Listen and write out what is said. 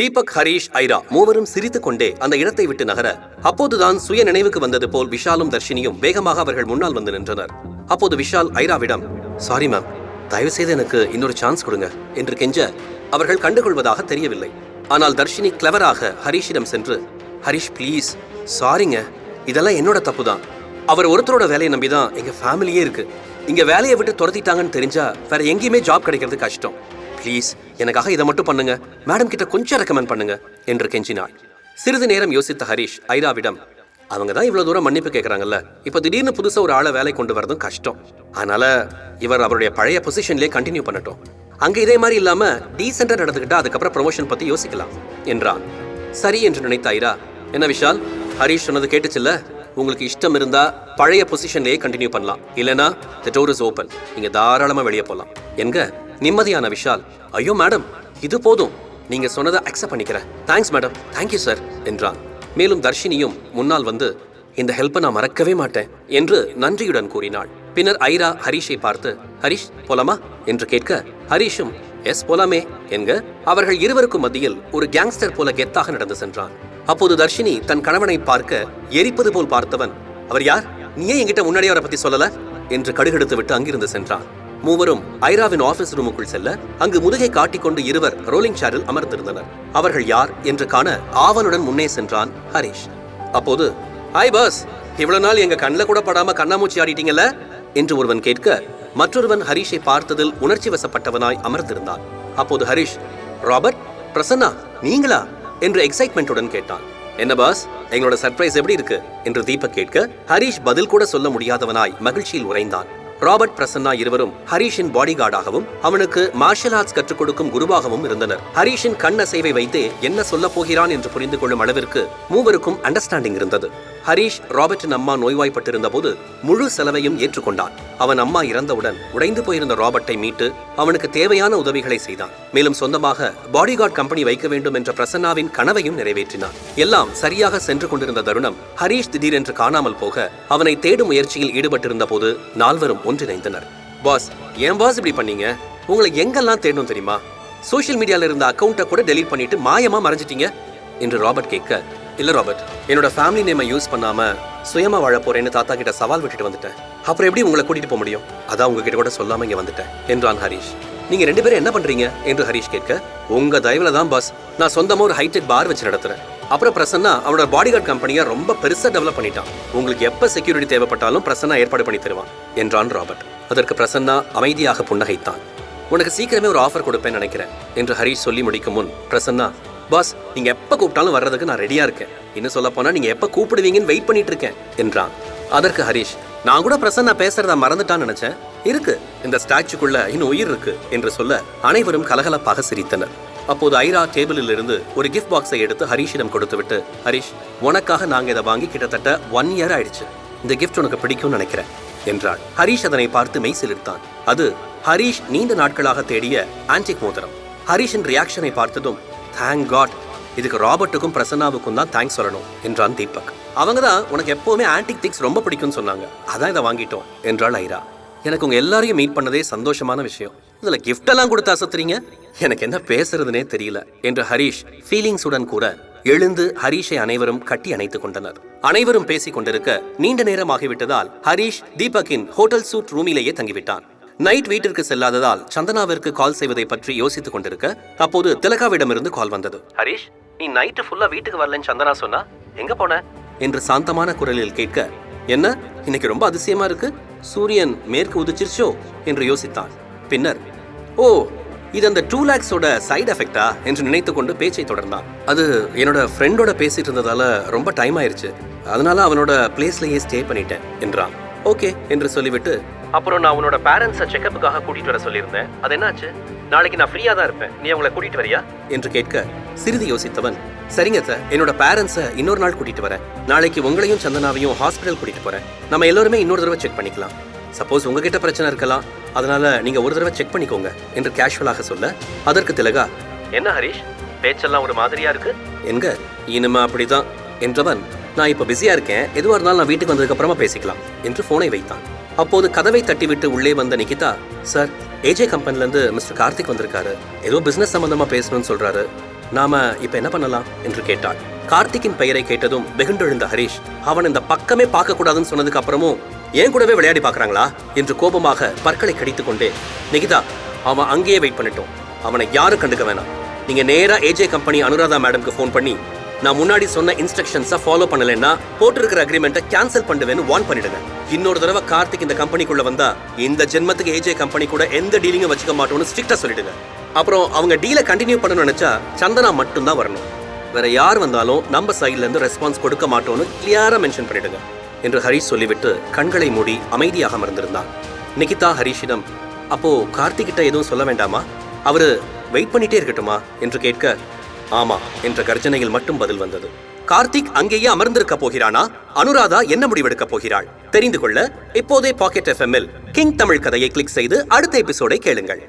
தீபக் ஹரீஷ் ஐரா மூவரும் சிரித்துக் கொண்டே அந்த இடத்தை விட்டு நகர அப்போதுதான் சுய நினைவுக்கு வந்தது போல் விஷாலும் தர்ஷினியும் வேகமாக அவர்கள் முன்னால் வந்து நின்றனர். அப்போது விஷால் ஐராவிடம் சாரி மேம் தயவு செய்து எனக்கு இன்னொரு சான்ஸ் கொடுங்க என்று கெஞ்ச அவர்கள் கண்டுகொள்வதாக தெரியவில்லை. ஆனால் தர்ஷினி கிளவராக ஹரீஷிடம் சென்று ஹரீஷ் ப்ளீஸ் சாரிங்க இதெல்லாம் என்னோட தப்பு தான் அவர் ஒருத்தரோட வேலையை நம்பி தான் எங்க ஃபேமிலியே இருக்கு. இங்க வேலையை விட்டு துரத்திட்டாங்கன்னு தெரிஞ்சா வேற எங்கேயுமே ஜாப் கிடைக்கிறது கஷ்டம். ப்ளீஸ் எனக்காக இதை மட்டும் பண்ணுங்க. மேடம் கிட்ட கொஞ்சம் ரெக்கமெண்ட் பண்ணுங்க என்று கெஞ்சினாள். சிறிது நேரம் யோசித்த ஹரீஷ் ஐராவிடம் அவங்க தான் இவ்வளவு தூரம் மன்னிப்பு கேட்கறாங்கல்ல இப்போ திடீர்னு புதுசாக ஒரு ஆளை வேலை கொண்டு வரதும் கஷ்டம். அதனால இவர் அவருடைய பழைய பொசிஷன்லயே கண்டினியூ பண்ணட்டும். அங்க இதே மாதிரி இல்லாம டீசெண்டாக நடந்துக்கிட்டா அதுக்கப்புறம் ப்ரொமோஷன் பற்றி யோசிக்கலாம் என்றான். சரி என்று நினைத்த ஐரா என்ன விஷால் ஹரீஷ் சொன்னது கேட்டுச்சுல்ல? உங்களுக்கு இஷ்டம் இருந்தா பழைய பொசிஷன்லயே கண்டினியூ பண்ணலாம். இல்லைனா த டோர் இஸ் ஓபன் நீங்க தாராளமா வெளியே போலாம். எங்க? நிம்மதியான விஷால். ஐயோ மேடம் இது போதும். நீங்க சொன்னதை அக்செப்ட் பண்ணிக்கிறேன். Thanks madam. தேங்க்யூ சார் என்றான். மேலும் தர்ஷினியும் முன்னால் வந்து இந்த ஹெல்ப்பை நான் மறக்கவே மாட்டேன் என்று நன்றியுடன் கூறினாள். பின்னர் ஐரா ஹரிஷை பார்த்து ஹரிஷ் போலாமா? என்று கேட்க ஹரிஷும் எஸ் போலாமே என்க அவர்கள் இருவருக்கும் மத்தியில் ஒரு கேங்ஸ்டர் போல கெத்தாக நடந்து சென்றான். அப்போது தர்ஷினி தன் கணவனை பார்க்க எரிப்பது போல் பார்த்தவன் அவர் யார்? நீ ஏன் என்கிட்ட முன்னாடியே அவரை பத்தி சொல்லல? என்று கடுகெடுத்து விட்டு அங்கிருந்து சென்றான். மூவரும் ஐராவின் ஆபீஸ் ரூமுக்குள் செல்ல அங்கு முதுகை காட்டிக்கொண்டு இருவர் ரோலிங் சேரில் அமர்ந்திருந்தனர். அவர்கள் யார் என்று காண ஆவலுடன் முன்னே சென்றான் ஹரிஷ். அப்போது ஹாய் பாஸ் இவ்வளவு நாள் எங்க கண்ணில் கூட படாம கண்ணாமூச்சி ஆடிட்டீங்கல்ல? என்று ஒருவன் கேட்க மற்றொருவன் ஹரிஷை பார்த்ததில் உணர்ச்சி வசப்பட்டவனாய் அமர்ந்திருந்தான். அப்போது ஹரிஷ் ராபர்ட் பிரசன்னா நீங்களா? என்று எக்ஸைட்மெண்ட்டுடன் கேட்டான். என்ன பாஸ் எங்களோட சர்ப்ரைஸ் எப்படி இருக்கு? என்று தீபக் கேட்க ஹரிஷ் பதில் கூட சொல்ல முடியாதவனாய் மகிழ்ச்சியில் உறைந்தான். ராபர்ட் பிரசன்னா இருவரும் ஹரீஷின் பாடி கார்டாகவும் அவனுக்கு மார்ஷல் ஆர்ட்ஸ் கற்றுக் கொடுக்கும் குருவாகவும் இருந்தனர். ஹரீஷின் கண் அசைவை வைத்தே என்ன சொல்ல போகிறான் என்று புரிந்து கொள்ளும் அளவிற்கு மூவருக்கும் அண்டர்ஸ்டாண்டிங் இருந்தது. ஹரீஷ் ராபர்ட்டின் அம்மா நோய்வாய்ப்பட்டிருந்த போது முழு செலவையும் ஏற்றுக்கொண்டான். அவன் அம்மா இறந்தவுடன் உடைந்து போயிருந்த ராபர்ட்டை மீட்டு அவனுக்கு தேவையான உதவிகளை செய்தான். மேலும் சொந்தமாக பாடிகார்ட் கம்பெனி வைக்க வேண்டும் என்ற பிரசன்னாவின் கனவையும் நிறைவேற்றினான். எல்லாம் சரியாக சென்று கொண்டிருந்த தருணம் ஹரீஷ் திடீரென்று காணாமல் போக அவனை தேடும் முயற்சியில் ஈடுபட்டிருந்த போது நால்வரும் ஒன்றிணைந்தனர். பாஸ் ஏன் பாஸ் இப்படி பண்ணீங்க? உங்களை எங்கெல்லாம் தேடணும் தெரியுமா? சோஷியல் மீடியால இருந்த அக்கௌண்ட்டை கூட டெலீட் பண்ணிட்டு மாயமா மறைஞ்சிட்டீங்க? என்று ராபர்ட் கேட்க இல்ல ராபர்ட். என்னோட ஃபேமிலி நேமை யூஸ் பண்ணாம சுயமா வாழ போறேன்னு தாத்தா கிட்ட சவால் விட்டுட்டு வந்துட்டேன். அப்புறம் எப்படி உங்களை கூட்டிட்டு போக முடியும்? அதான் உங்ககிட்ட கூட சொல்லாம இங்க வந்துட்டேன். என்றான் ஹரீஷ். நீங்க ரெண்டு பேரும் என்ன பண்றீங்க? என்று ஹரீஷ் கேட்க உங்க தயவுல தான் பாஸ் நான் சொந்தமா ஒரு ஹைடெக் பார் வச்சு நடத்துறேன். அப்புறம் பிரசன்னா அவனோட பாடிகார்ட் கம்பெனியை ரொம்ப பெருசா டெவலப் பண்ணிட்டான். உங்களுக்கு எப்ப செக்யூரிட்டி தேவைப்பட்டாலும் பிரசன்னா ஏற்பாடு பண்ணி தருவான் என்றான் ராபர்ட். அதற்கு பிரசன்னா அமைதியாக புன்னகைத்தான். உனக்கு சீக்கிரமே ஒரு ஆஃபர் கொடுப்பேன் நினைக்கிறேன் என்று ஹரீஷ் சொல்லி முடிக்கும் முன் பிரசன்னா பாஸ் நீங்க எப்ப கூப்பிட்டாலும் வர்றதுக்கு நான் ரெடியா இருக்கேன். இன்னும் சொல்ல போனா நீங்க எப்ப கூப்பிடுவீங்கன்னு வெயிட் பண்ணிட்டு இருக்கேன் என்றான். அதற்கு ஹரீஷ் நான் கூட பிரசன்னா பேசுறத மறந்துட்டான்னு நினைச்சேன். இருக்கு இந்த ஸ்டாச்சுக்குள்ள இன்னும் உயிர் இருக்கு என்று சொல்ல அனைவரும் கலகலப்பாக சிரித்தனர். அப்போது ஐரா டேபிளில் இருந்து ஒரு கிஃப்ட் பாக்ஸை எடுத்து ஹரீஷிடம் கொடுத்துவிட்டு ஹரீஷ் உனக்காக நாங்க இதை வாங்கி கிட்டத்தட்ட ஒன் இயர் ஆயிடுச்சு. இந்த கிஃப்ட் உனக்கு பிடிக்கும்னு நினைக்கிறேன் என்றாள். ஹரீஷ் அதனை பார்த்து மெய் சிலிர்த்தான். அது ஹரீஷ் நீண்ட நாட்களாக தேடிய ஆன்டிக் மோதிரம். ஹரீஷின் ரியாக்ஷனை பார்த்ததும் தேங்க் காட் இதுக்கு ராபர்ட்டுக்கும் பிரசன்னாவுக்கும் தான் தேங்க்ஸ் சொல்லணும் என்றான் தீபக். அவங்க தான் உனக்கு எப்போவுமே ஆன்டிக் திங்ஸ் ரொம்ப பிடிக்கும்னு சொன்னாங்க. அதான் இதை வாங்கிட்டோம் என்றாள் ஐரா. எனக்கு உங்க எல்லாரையும் மீட் பண்ணதே சந்தோஷமான விஷயம். இதுல கிஃப்ட் எல்லாம் கொடுத்து அசத்துறீங்க? எனக்கு என்ன பேசுறதுனே தெரியல என்று ஹரீஷ் ஃபீலிங்ஸுடன் கூற எழுந்து ஹரீஷை அனைவரும் கட்டி அணைத்துக் கொண்டனர். அனைவரும் பேசிக் கொண்டிருக்க நீண்ட நேரம் ஆகிவிட்டதால் ஹரீஷ் தீபக்கின் ஹோட்டல் சூட் ரூமிலேயே தங்கிவிட்டான். நைட் வீட்டிற்கு செல்லாததால் சந்தனாவிற்கு கால் செய்வதை பற்றி யோசித்துக் கொண்டிருக்க அப்போது திலகாவிடமிருந்து கால் வந்தது. ஹரீஷ் நீ நைட்டு ஃபுல்லா வீட்டுக்கு வரலன்னு சந்தனா சொன்னா எங்க போன? என்று சாந்தமான குரலில் கேட்க என்ன இன்னைக்கு ரொம்ப அதிசயமா இருக்கு சூரியன் மேற்கு உதிச்சிருச்சோ? என்று யோசித்தான். பின்னர் ஓ இது அந்த டூ லேக்ஸோட சைடு எஃபெக்டா என்று நினைத்து கொண்டு பேச்சை தொடர்ந்தான். அது என்னோட ஃப்ரெண்டோட பேசிட்டு இருந்ததால ரொம்ப டைம் ஆயிருச்சு. அதனால அவனோட பிளேஸ்லயே ஸ்டே பண்ணிட்டேன் என்றான். ஓகே என்று சொல்லிவிட்டு அப்புறம் நான் உன்னோட பேரண்ட்ஸை செக்கப்புக்காக கூட்டிட்டு வர சொல்லியிருந்தேன். அது என்னாச்சு? நாளைக்கு நான் ஃப்ரீயா தான் இருப்பேன். நீ அவங்கள கூட்டிட்டு வரியா? என்று கேட்க சிறிது யோசித்தவன் சரிங்க சார் என்னோட பேரண்ட்ஸை இன்னொரு நாள் கூட்டிட்டு வரேன். நாளைக்கு உங்களையும் சந்தனாவையும் ஹாஸ்பிட்டல் கூட்டிட்டு போறேன். நம்ம எல்லாருமே இன்னொரு தடவை செக் பண்ணிக்கலாம். சப்போஸ் உங்ககிட்ட பிரச்சனை இருக்கலாம். அதனால நீங்க ஒரு தடவை செக் பண்ணிக்கோங்க என்று கேஷுவலாக சொல்ல அதற்கு திலகா. என்ன ஹரிஷ்? பேச்செல்லாம் ஒரு மாதிரியா இருக்கு? எங்க? இனிமே அப்படிதான். என்றவன் நான் இப்ப பிஸியா இருக்கேன். எதுவா இருந்தாலும் நான் வீட்டுக்கு வந்ததுக்கு அப்புறமா பேசிக்கலாம். என்று போனை வைத்தான். அப்போது கதவை தட்டிவிட்டு உள்ளே வந்த நிகிதா சார் ஏஜே கம்பெனில இருந்து மிஸ்டர் கார்த்திக் வந்திருக்காரு. ஏதோ பிசினஸ் சம்பந்தமா பேசணும்னு சொல்றாரு. நாம இப்ப என்ன பண்ணலாம்? என்று கேட்டாள். கார்த்திக்கின் பெயரை கேட்டதும் வெகுண்டெழுந்த ஹரிஷ் அவன் இந்த பக்கமே பார்க்க கூடாதுன்னு சொன்னதுக்கு அப்புறமும் ஏன் கூடவே விளையாடி பார்க்கறாங்களா? என்று கோபமாக பற்களை கடித்து கொண்டே நிகிதா அவன் அங்கேயே வெயிட் பண்ணிட்டோம். அவனை யாரும் கண்டுக்க வேணாம். நீங்க நேரா ஏஜே கம்பெனி அனுராதா மேடம்க்கு ஃபோன் பண்ணி நான் முன்னாடி சொன்ன இன்ஸ்ட்ரக்ஷன்ஸை ஃபாலோ பண்ணலைன்னா போட்டிருக்கிற அக்ரிமெண்ட்டை கேன்சல் பண்ணுவேன்னு வார்ன் பண்ணிடுங்க. இன்னொரு தடவை கார்த்திக் இந்த கம்பெனிக்குள்ள வந்தா இந்த ஜென்மத்துக்கு ஏஜே கம்பெனி கூட எந்த டீலிங்கும் வச்சுக்க மாட்டோம்னு ஸ்ட்ரிக்டா சொல்லிடுங்க. அப்புறம் அவங்க டீலை கண்டினியூ பண்ணணும்னு நினைச்சா சந்தனா மட்டும்தான் வரணும். வேற யார் வந்தாலும் நம்ம சைட்ல இருந்து ரெஸ்பான்ஸ் கொடுக்க மாட்டோம்னு கிளியரா மென்ஷன் பண்ணிடுங்க. என்று ஹரிஷ் சொல்லிவிட்டு கண்களை மூடி அமைதியாக அமர்ந்திருந்தான். நிகிதா ஹரிஷிடம் அப்போ கார்த்திக் கிட்ட எதுவும் சொல்ல வேண்டாமா? அவரு வெயிட் பண்ணிட்டே இருக்கட்டுமா? என்று கேட்க ஆமா என்ற கர்ஜனையில் மட்டும் பதில் வந்தது. கார்த்திக் அங்கேயே அமர்ந்திருக்க போகிறானா? அனுராதா என்ன முடிவெடுக்கப் போகிறாள்? தெரிந்து கொள்ள இப்போதே பாக்கெட் எஃப்எம்மில் கிங் தமிழ் கதையை கிளிக் செய்து அடுத்த எபிசோடை கேளுங்கள்.